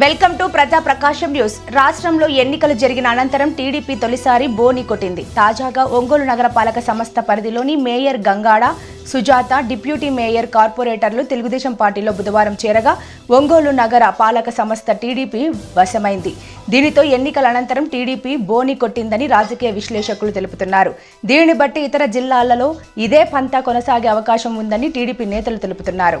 Welcome to ప్రజా ప్రకాశం news. రాష్ట్రంలో ఎన్నికలు జరిగిన అనంతరం టీడీపీ తొలిసారి బోని కొట్టింది. తాజాగా ఒంగోలు నగరపాలక సంస్థ పరిధిలోని mayor Gangada Sujatha deputy mayor కార్పొరేటర్లు తెలుగుదేశం పార్టీలో బుధవారం చేరగా ఒంగోలు నగర పాలక సంస్థ టీడీపీ వశమైంది. దీనితో ఎన్నికల అనంతరం టీడీపీ బోని కొట్టిందని రాజకీయ విశ్లేషకులు తెలుపుతున్నారు. దీనిని బట్టి ఇతర జిల్లాలలో ఇదే పంతా కొనసాగే అవకాశం ఉందని టీడీపీ నేతలు తెలుపుతున్నారు.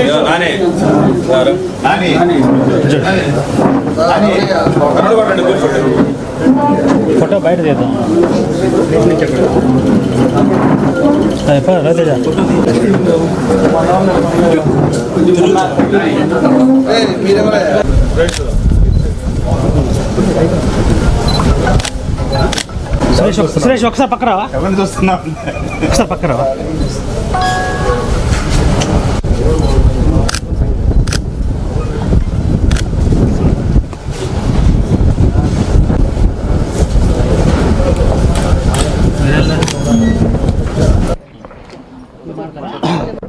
నానే. ఫోటో బయట రతేజ సురేష్ ఒక- సురేష్ ఒకసారి పక్క రావా? ఎవరిని చూస్తున్నావు? ఒకసారి పక్క Gracias.